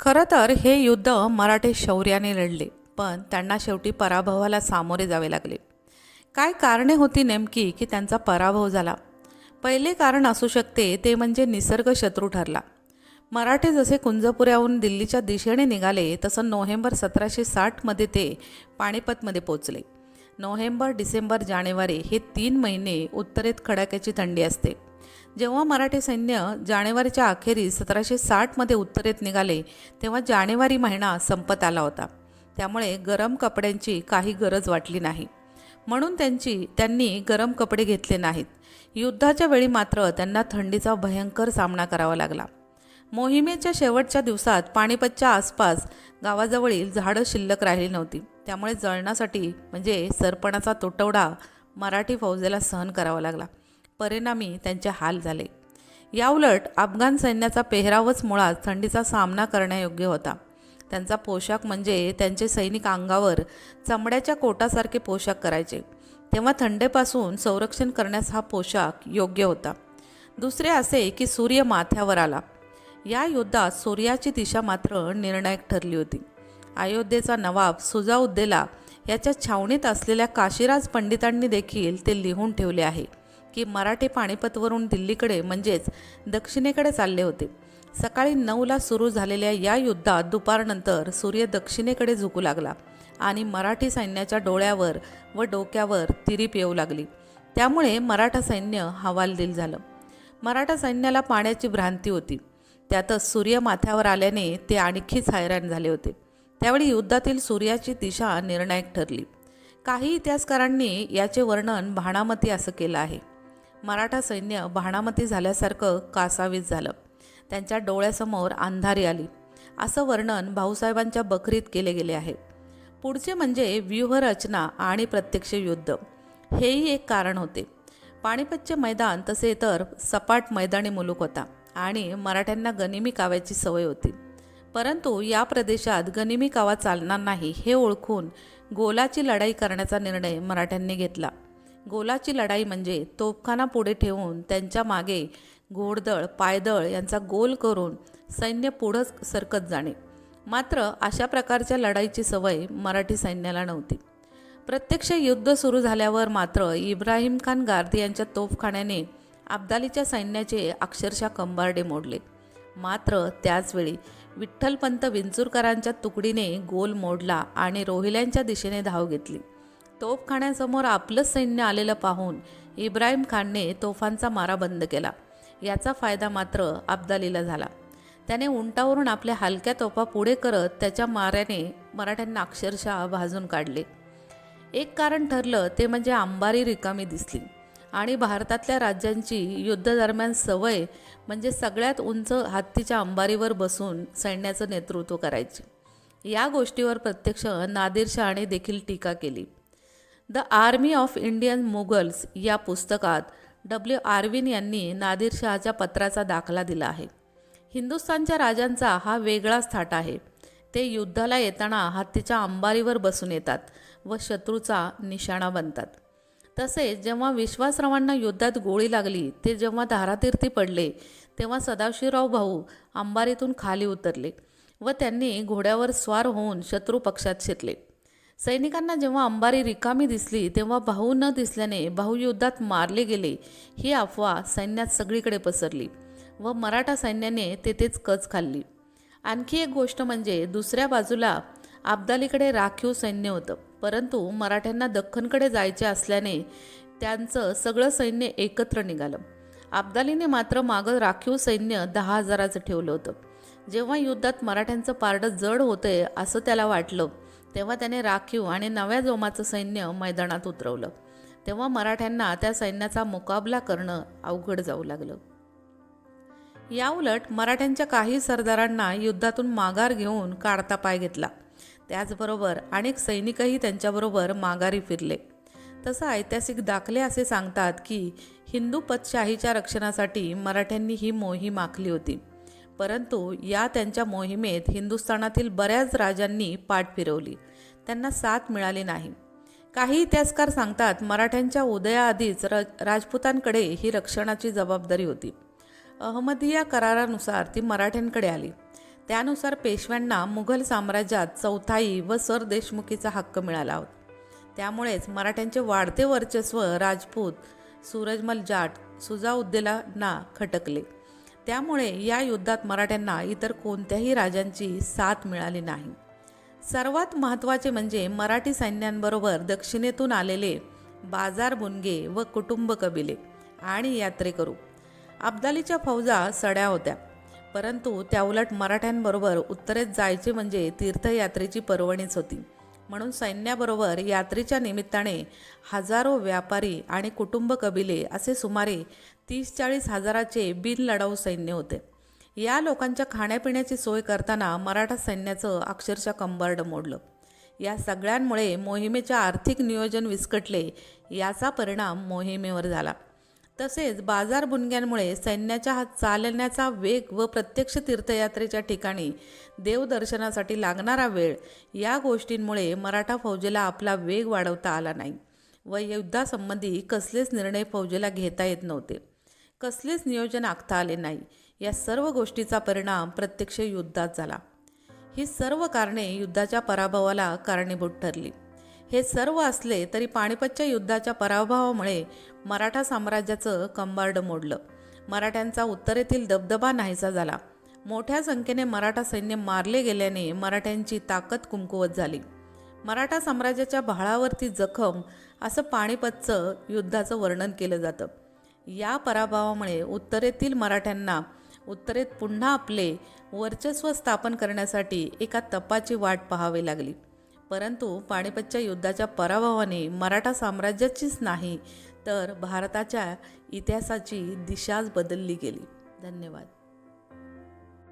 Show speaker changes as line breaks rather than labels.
खरं तर हे युद्ध मराठे शौर्याने लढले पण त्यांना शेवटी पराभवाला सामोरे जावे लागले. काय कारणे होती नेमकी की त्यांचा पराभव झाला? पहिले कारण असू शकते ते म्हणजे निसर्ग शत्रू ठरला. मराठे जसे कुंजपुऱ्याहून दिल्लीच्या दिशेने निघाले तसं नोव्हेंबर सतराशे साठमध्ये ते पाणीपतमध्ये पोचले नोव्हेंबर डिसेंबर जानेवारी हे तीन महिने उत्तरेत कडाक्याची थंडी असते. जेव्हा मराठी सैन्य जानेवारीच्या अखेरीस सतराशे साठमध्ये उत्तरेत निघाले तेव्हा जानेवारी महिना संपत आला होता. त्यामुळे गरम कपड्यांची काही गरज वाटली नाही. म्हणून त्यांची त्यांनी गरम कपडे घेतले नाहीत. युद्धाच्या वेळी मात्र त्यांना थंडीचा भयंकर सामना करावा लागला. मोहिमेच्या शेवटच्या दिवसात पाणीपतच्या आसपास गावाजवळील झाडं शिल्लक राहिली नव्हती. त्यामुळे जळणासाठी म्हणजे सरपणाचा तुटवडा मराठी फौजेला सहन करावा लागला. परिणामी त्यांचे हाल झाले. याउलट अफगाण सैन्याचा पेहरावच मुळात थंडीचा सामना करण्यायोग्य होता. त्यांचा पोशाख म्हणजे त्यांचे सैनिक अंगावर चमड्याच्या कोटासारखे पोशाख करायचे. तेव्हा थंडेपासून संरक्षण करण्यास हा पोशाख योग्य होता. दुसरे असे की सूर्य माथ्यावर आला. या युद्धात सूर्याची दिशा मात्र निर्णायक ठरली होती. अयोध्येचा नवाब सुजाउद्देला याच्या छावणीत असलेल्या काशीराज पंडितांनी देखील ते लिहून ठेवले आहे. की मराठे पाणीपतवरून दिल्लीकडे म्हणजेच दक्षिणेकडे चालले होते. सकाळी नऊला सुरू झालेल्या या युद्धात दुपारनंतर सूर्य दक्षिणेकडे झुकू लागला आणि मराठी सैन्याच्या डोळ्यावर व डोक्यावर तिरीप येऊ लागली. त्यामुळे मराठा सैन्य हवालदिल झालं. मराठा सैन्याला पाण्याची भ्रांती होती. त्यातच सूर्य माथ्यावर आल्याने ते आणखीच हैराण झाले होते. त्यावेळी युद्धातील सूर्याची दिशा निर्णायक ठरली. काही इतिहासकारांनी याचे वर्णन भाणामती असं केलं आहे. मराठा सैन्य भाणामती झाल्यासारखं कासावीस झालं. त्यांच्या डोळ्यासमोर अंधारी आली. असं वर्णन भाऊसाहेबांच्या बकरीत केले गेले आहे. पुढचे म्हणजे व्यूहरचना आणि प्रत्यक्ष युद्ध. हेही एक कारण होते. पाणीपतचे मैदान तसे तर सपाट मैदानी मुलूक होता आणि मराठ्यांना गनिमी काव्याची सवय होती. परंतु या प्रदेशात गनिमी कावा चालणार नाही हे ओळखून गोलाची लढाई करण्याचा निर्णय मराठ्यांनी घेतला. गोलाची लढाई म्हणजे तोफखाना पुढे ठेवून त्यांच्या मागे घोडदळ पायदळ यांचा गोल करून सैन्य पुढं सरकत जाणे. मात्र अशा प्रकारच्या लढाईची सवय मराठी सैन्याला नव्हती. प्रत्यक्ष युद्ध सुरू झाल्यावर मात्र इब्राहिम खान गार्दी यांच्या तोफखान्याने अब्दालीच्या सैन्याचे अक्षरशः कंबारडे मोडले. मात्र त्याचवेळी विठ्ठलपंत विंचुरकरांच्या तुकडीने गोल मोडला आणि रोहिल्यांच्या दिशेने धाव घेतली. तोफखान्यासमोर आपलं सैन्य आलेलं पाहून इब्राहिम खानने तोफांचा मारा बंद केला. याचा फायदा मात्र अब्दालीला झाला. त्याने उंटावरून आपल्या हलक्या तोफा पुढे करत त्याच्या माऱ्याने मराठ्यांना अक्षरशः भाजून काढले. एक कारण ठरलं ते म्हणजे अंबारी रिकामी दिसली. आणि भारतातल्या राज्यांची युद्धदरम्यान सवय म्हणजे सगळ्यात उंच हत्तीच्या अंबारीवर बसून सैन्याचं नेतृत्व करायची. या गोष्टीवर प्रत्यक्ष नादिरशहाने देखील टीका केली. The army of Indian Mughals या पुस्तकात डब्ल्यू आर्विन यांनी नादिरशहाच्या पत्राचा दाखला दिला आहे. हिंदुस्थानच्या राजांचा हा वेगळाच थाट आहे. ते युद्धाला येताना हत्तीच्या अंबारीवर बसून येतात व शत्रूचा निशाणा बनतात. तसेच जेव्हा विश्वासरावांना युद्धात गोळी लागली ते जेव्हा धारातीर्थी पडले तेव्हा सदाशिवराव भाऊ अंबारीतून खाली उतरले व त्यांनी घोड्यावर स्वार होऊन शत्रू पक्षात शिरले. सैनिकांना जेव्हा अंबारी रिकामी दिसली तेव्हा भाऊ न दिसल्याने भाऊ युद्धात मारले गेले ही अफवा सैन्यात सगळीकडे पसरली व मराठा सैन्याने तेथेच कच खाल्ली. आणखी एक गोष्ट म्हणजे दुसऱ्या बाजूला अब्दालीकडे राखीव सैन्य होतं परंतु मराठ्यांना दख्खनकडे जायचे असल्याने त्यांचं सगळं सैन्य एकत्र निघालं. अब्दालीने मात्र मागं राखीव सैन्य दहा हजाराचं ठेवलं होतं. जेव्हा युद्धात मराठ्यांचं पारडं जड होतंय असं त्याला वाटलं तेव्हा त्याने राखीव आणि नव्या जोमाचं सैन्य मैदानात उतरवलं. तेव्हा मराठ्यांना त्या सैन्याचा मुकाबला करणं अवघड जाऊ लागलं. याउलट मराठ्यांच्या काही सरदारांना युद्धातून माघार घेऊन काढता पाय घेतला. त्याचबरोबर अनेक सैनिकही त्यांच्याबरोबर माघारी फिरले. तसं ऐतिहासिक दाखले असे सांगतात की हिंदू पतशाहीच्या रक्षणासाठी मराठ्यांनी ही मोहीम आखली होती. परंतु या त्यांच्या मोहिमेत हिंदुस्थानातील बऱ्याच राजांनी पाठ फिरवली. त्यांना साथ मिळाली नाही. काही इतिहासकार सांगतात मराठ्यांच्या उदयाआधीच र राजपुतांकडे ही रक्षणाची जबाबदारी होती. अहमदिया करारानुसार ती मराठ्यांकडे आली. त्यानुसार पेशव्यांना मुघल साम्राज्यात चौथाई व सरदेशमुखीचा हक्क मिळाला होता. त्यामुळेच मराठ्यांचे वाढते वर्चस्व राजपूत सूरजमल जाट सुजाउद्दीलांना खटकले. त्यामुळे या युद्धात मराठ्यांना इतर कोणत्याही राजांची साथ मिळाली नाही. सर्वात महत्त्वाचे म्हणजे मराठी सैन्यांबरोबर दक्षिणेतून आलेले बाजार बुनगे व कुटुंब कबिले आणि यात्रेकरू. अब्दालीच्या फौजा सड्या होत्या. परंतु त्याउलट मराठ्यांबरोबर उत्तरेत जायचे म्हणजे तीर्थयात्रेची पर्वणीच होती. म्हणून सैन्याबरोबर यात्रेच्या निमित्ताने हजारो व्यापारी आणि कुटुंब कबिले असे सुमारे तीस चाळीस हजाराचे बिनलढाऊ सैन्य होते. या लोकांच्या खाण्यापिण्याची सोय करताना मराठा सैन्याचं अक्षरशः कंबरड मोडलं. या सगळ्यांमुळे मोहिमेच्या आर्थिक नियोजन विस्कटले याचा परिणाम मोहिमेवर झाला. तसेच बाजार बुनग्यांमुळे सैन्याच्या हात चालण्याचा वेग व प्रत्यक्ष तीर्थयात्रेच्या ठिकाणी देवदर्शनासाठी लागणारा वेळ या गोष्टींमुळे मराठा फौजेला आपला वेग वाढवता आला नाही व युद्धासंबंधी कसलेच निर्णय फौजेला घेता येत नव्हते. कसलेच नियोजन आखता आले नाही. या सर्व गोष्टीचा परिणाम प्रत्यक्ष युद्धात झाला. ही सर्व कारणे युद्धाच्या पराभवाला कारणीभूत ठरली. हे सर्व असले तरी पानिपतच्या युद्धाच्या पराभवामुळे मराठा साम्राज्याचं कंबार्ड मोडलं. मराठ्यांचा उत्तरेतील दबदबा नाहीसा झाला. मोठ्या संख्येने मराठा सैन्य मारले गेल्याने मराठ्यांची ताकद कुमकुवत झाली. मराठा साम्राज्याच्या भाळावरती जखम असं पानिपतचं युद्धाचं वर्णन केलं जातं. या पराभवामुळे उत्तरेतील मराठ्यांना उत्तरेत पुन्हा आपले वर्चस्व स्थापन करण्यासाठी एका तपाची वाट पाहावी लागली. परंतु पानिपतच्या युद्धाच्या पराभवाने मराठा साम्राज्याचीच नाही तर भारताच्या इतिहासाची दिशाच बदलली गेली. धन्यवाद.